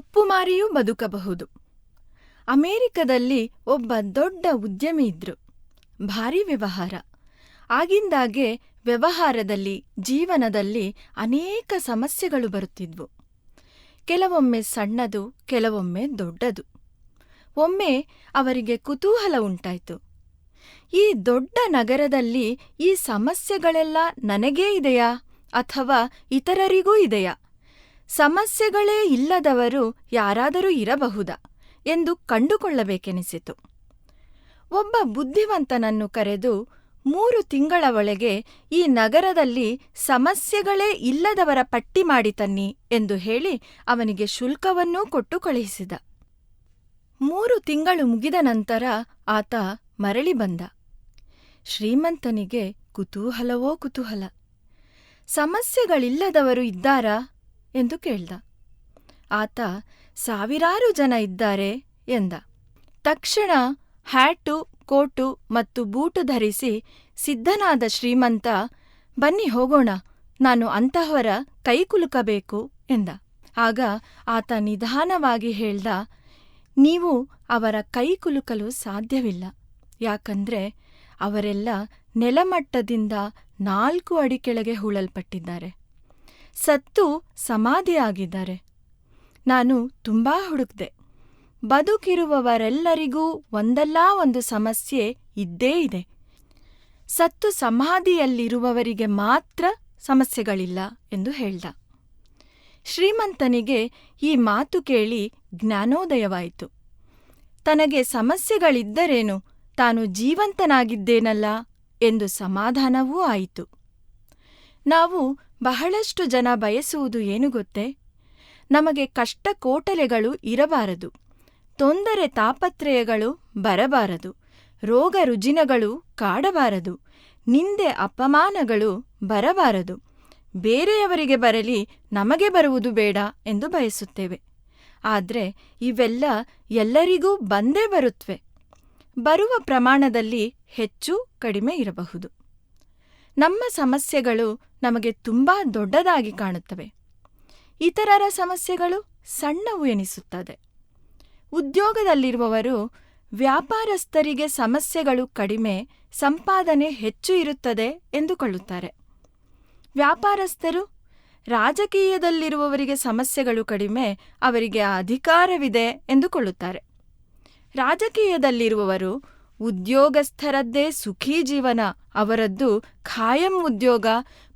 ಮಾರಿಯೂ ಬದುಕಬಹುದು. ಅಮೆರಿಕದಲ್ಲಿ ಒಬ್ಬ ದೊಡ್ಡ ಉದ್ಯಮಿ ಇದ್ರು. ಭಾರಿ ವ್ಯವಹಾರ. ಆಗಿಂದಾಗೆ ವ್ಯವಹಾರದಲ್ಲಿ, ಜೀವನದಲ್ಲಿ ಅನೇಕ ಸಮಸ್ಯೆಗಳು ಬರುತ್ತಿದ್ವು. ಕೆಲವೊಮ್ಮೆ ಸಣ್ಣದು, ಕೆಲವೊಮ್ಮೆ ದೊಡ್ಡದು. ಒಮ್ಮೆ ಅವರಿಗೆ ಕುತೂಹಲ ಉಂಟಾಯಿತು. ಈ ದೊಡ್ಡ ನಗರದಲ್ಲಿ ಈ ಸಮಸ್ಯೆಗಳೆಲ್ಲ ನನಗೇ ಇದೆಯಾ ಅಥವಾ ಇತರರಿಗೂ ಇದೆಯಾ? ಸಮಸ್ಯೆಗಳೇ ಇಲ್ಲದವರು ಯಾರಾದರೂ ಇರಬಹುದಾ ಎಂದು ಕಂಡುಕೊಳ್ಳಬೇಕೆನಿಸಿತು. ಒಬ್ಬ ಬುದ್ಧಿವಂತನನ್ನು ಕರೆದು ಮೂರು ತಿಂಗಳ ಒಳಗೆ ಈ ನಗರದಲ್ಲಿ ಸಮಸ್ಯೆಗಳೇ ಇಲ್ಲದವರ ಪಟ್ಟಿ ಮಾಡಿ ತನ್ನಿ ಎಂದು ಹೇಳಿ ಅವನಿಗೆ ಶುಲ್ಕವನ್ನೂ ಕೊಟ್ಟು ಕಳುಹಿಸಿದ. ಮೂರು ತಿಂಗಳು ಮುಗಿದ ನಂತರ ಆತ ಮರಳಿ ಬಂದ. ಶ್ರೀಮಂತನಿಗೆ ಕುತೂಹಲವೋ ಕುತೂಹಲ. ಸಮಸ್ಯೆಗಳಿಲ್ಲದವರು ಇದ್ದಾರಾ? ಎಂದು ಕೇಳ್ದ. ಆತ, ಸಾವಿರಾರು ಜನ ಇದ್ದಾರೆ ಎಂದ. ತಕ್ಷಣ ಹ್ಯಾಟು, ಕೋಟು ಮತ್ತು ಬೂಟು ಧರಿಸಿ ಸಿದ್ಧನಾದ ಶ್ರೀಮಂತ, ಬನ್ನಿ ಹೋಗೋಣ, ನಾನು ಅಂತಹವರ ಕೈಕುಲುಕಬೇಕು ಎಂದ. ಆಗ ಆತ ನಿಧಾನವಾಗಿ ಹೇಳ್ದ, ನೀವು ಅವರ ಕೈಕುಲುಕಲು ಸಾಧ್ಯವಿಲ್ಲ, ಯಾಕಂದ್ರೆ ಅವರೆಲ್ಲ ನೆಲಮಟ್ಟದಿಂದ ನಾಲ್ಕು ಅಡಿ ಕೆಳಗೆ ಹೂಳಲ್ಪಟ್ಟಿದ್ದಾರೆ. ಸತ್ತು ಸಮಾಧಿಯಾಗಿದ್ದಾರೆ. ನಾನು ತುಂಬಾ ಹುಡುಕ್ದೆ. ಬದುಕಿರುವವರೆಲ್ಲರಿಗೂ ಒಂದಲ್ಲ ಒಂದು ಸಮಸ್ಯೆ ಇದ್ದೇ ಇದೆ. ಸತ್ತು ಸಮಾಧಿಯಲ್ಲಿರುವವರಿಗೆ ಮಾತ್ರ ಸಮಸ್ಯೆಗಳಿಲ್ಲ ಎಂದು ಹೇಳ್ದ. ಶ್ರೀಮಂತನಿಗೆ ಈ ಮಾತು ಕೇಳಿ ಜ್ಞಾನೋದಯವಾಯಿತು. ತನಗೆ ಸಮಸ್ಯೆಗಳಿದ್ದರೇನು? ತಾನು ಜೀವಂತನಾಗಿದ್ದೇನಲ್ಲ ಎಂದು ಸಮಾಧಾನವೂ ಆಯಿತು. ನಾವು ಬಹಳಷ್ಟು ಜನ ಬಯಸುವುದು ಏನು ಗೊತ್ತೇ? ನಮಗೆ ಕಷ್ಟ ಕೋಟಲೆಗಳು ಇರಬಾರದು. ತೊಂದರೆ ತಾಪತ್ರಯಗಳು ಬರಬಾರದು. ರೋಗ ರುಜಿನಗಳು ಕಾಡಬಾರದು. ನಿಂದೆ ಅಪಮಾನಗಳು ಬರಬಾರದು. ಬೇರೆಯವರಿಗೆ ಬರಲಿ ನಮಗೆ ಬರುವುದು ಬೇಡ ಎಂದು ಬಯಸುತ್ತೇವೆ. ಆದರೆ ಇವೆಲ್ಲ ಎಲ್ಲರಿಗೂ ಬಂದೇ ಬರುತ್ತವೆ ಬರುವ ಪ್ರಮಾಣದಲ್ಲಿ ಹೆಚ್ಚು ಕಡಿಮೆ ಇರಬಹುದು. ನಮ್ಮ ಸಮಸ್ಯೆಗಳು ನಮಗೆ ತುಂಬಾ ದೊಡ್ಡದಾಗಿ ಕಾಣುತ್ತವೆ. ಇತರರ ಸಮಸ್ಯೆಗಳು ಸಣ್ಣವು ಎನಿಸುತ್ತದೆ. ಉದ್ಯೋಗದಲ್ಲಿರುವವರು ವ್ಯಾಪಾರಸ್ಥರಿಗೆ ಸಮಸ್ಯೆಗಳು ಕಡಿಮೆ, ಸಂಪಾದನೆ ಹೆಚ್ಚು ಇರುತ್ತದೆ ಎಂದುಕೊಳ್ಳುತ್ತಾರೆ. ವ್ಯಾಪಾರಸ್ಥರು ರಾಜಕೀಯದಲ್ಲಿರುವವರಿಗೆ ಸಮಸ್ಯೆಗಳು ಕಡಿಮೆ, ಅವರಿಗೆ ಅಧಿಕಾರವಿದೆ ಎಂದುಕೊಳ್ಳುತ್ತಾರೆ. ರಾಜಕೀಯದಲ್ಲಿರುವವರು ಉದ್ಯೋಗಸ್ಥರದ್ದೇ ಸುಖೀ ಜೀವನ, ಅವರದ್ದು ಖಾಯಂ ಉದ್ಯೋಗ,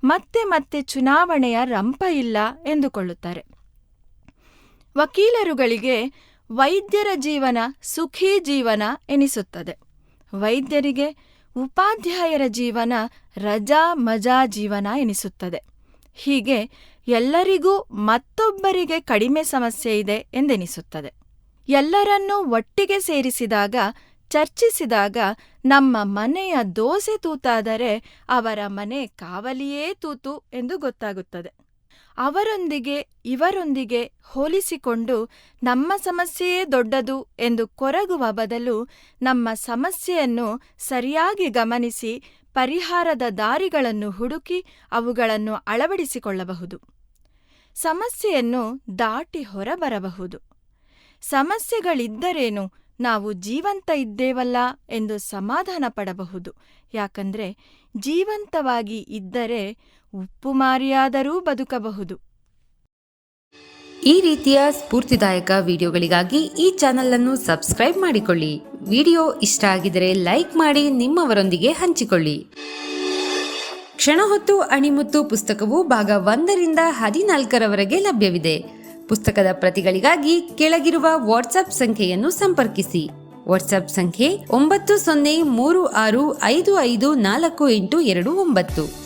ಮತ್ತೆ ಮತ್ತೆ ಚುನಾವಣೆಯ ರಂಪ ಇಲ್ಲ ಎಂದುಕೊಳ್ಳುತ್ತಾರೆ. ವಕೀಲರುಗಳಿಗೆ ವೈದ್ಯರ ಜೀವನ ಸುಖೀ ಜೀವನ ಎನಿಸುತ್ತದೆ. ವೈದ್ಯರಿಗೆ ಉಪಾಧ್ಯಾಯರ ಜೀವನ ರಜಾ ಮಜಾ ಜೀವನ ಎನಿಸುತ್ತದೆ. ಹೀಗೆ ಎಲ್ಲರಿಗೂ ಮತ್ತೊಬ್ಬರಿಗೆ ಕಡಿಮೆ ಸಮಸ್ಯೆ ಇದೆ ಎಂದೆನಿಸುತ್ತದೆ. ಎಲ್ಲರನ್ನೂ ಒಟ್ಟಿಗೆ ಸೇರಿಸಿದಾಗ ಚರ್ಚಿಸಿದಾಗ ನಮ್ಮ ಮನೆಯ ದೋಸೆ ತೂತಾದರೆ ಅವರ ಮನೆ ಕಾವಲಿಯೇ ತೂತು ಎಂದು ಗೊತ್ತಾಗುತ್ತದೆ. ಅವರೊಂದಿಗೆ, ಇವರೊಂದಿಗೆ ಹೋಲಿಸಿಕೊಂಡು ನಮ್ಮ ಸಮಸ್ಯೆಯೇ ದೊಡ್ಡದು ಎಂದು ಕೊರಗುವ ಬದಲು ನಮ್ಮ ಸಮಸ್ಯೆಯನ್ನು ಸರಿಯಾಗಿ ಗಮನಿಸಿ ಪರಿಹಾರದ ದಾರಿಗಳನ್ನು ಹುಡುಕಿ ಅವುಗಳನ್ನು ಅಳವಡಿಸಿಕೊಳ್ಳಬಹುದು. ಸಮಸ್ಯೆಯನ್ನು ದಾಟಿ ಹೊರಬರಬಹುದು. ಸಮಸ್ಯೆಗಳಿದ್ದರೇನು? ನಾವು ಜೀವಂತ ಇದ್ದೇವಲ್ಲ ಎಂದು ಸಮಾಧಾನ ಪಡಬಹುದು. ಯಾಕಂದ್ರೆ ಜೀವಂತವಾಗಿ ಇದ್ದರೆ ಉಪ್ಪು ಮಾರಿಯಾದರೂ ಬದುಕಬಹುದು. ಈ ರೀತಿಯ ಸ್ಫೂರ್ತಿದಾಯಕ ವಿಡಿಯೋಗಳಿಗಾಗಿ ಈ ಚಾನೆಲ್ ಅನ್ನು ಸಬ್ಸ್ಕ್ರೈಬ್ ಮಾಡಿಕೊಳ್ಳಿ. ವಿಡಿಯೋ ಇಷ್ಟ ಆಗಿದರೆ ಲೈಕ್ ಮಾಡಿ, ನಿಮ್ಮವರೊಂದಿಗೆ ಹಂಚಿಕೊಳ್ಳಿ. ಕ್ಷಣ ಹೊತ್ತು ಅಣಿಮುತ್ತು ಪುಸ್ತಕವು ಭಾಗ ಒಂದರಿಂದ ಹದಿನಾಲ್ಕರವರೆಗೆ ಲಭ್ಯವಿದೆ. ಪುಸ್ತಕದ ಪ್ರತಿಗಳಿಗಾಗಿ ಕೆಳಗಿರುವ ವಾಟ್ಸ್ಆಪ್ ಸಂಖ್ಯೆಯನ್ನು ಸಂಪರ್ಕಿಸಿ. ವಾಟ್ಸ್ಆಪ್ ಸಂಖ್ಯೆ ಒಂಬತ್ತು ಸೊನ್ನೆ ಮೂರು ಆರು ಐದು ಐದು ನಾಲ್ಕು ಎಂಟು ಎರಡು ಒಂಬತ್ತು.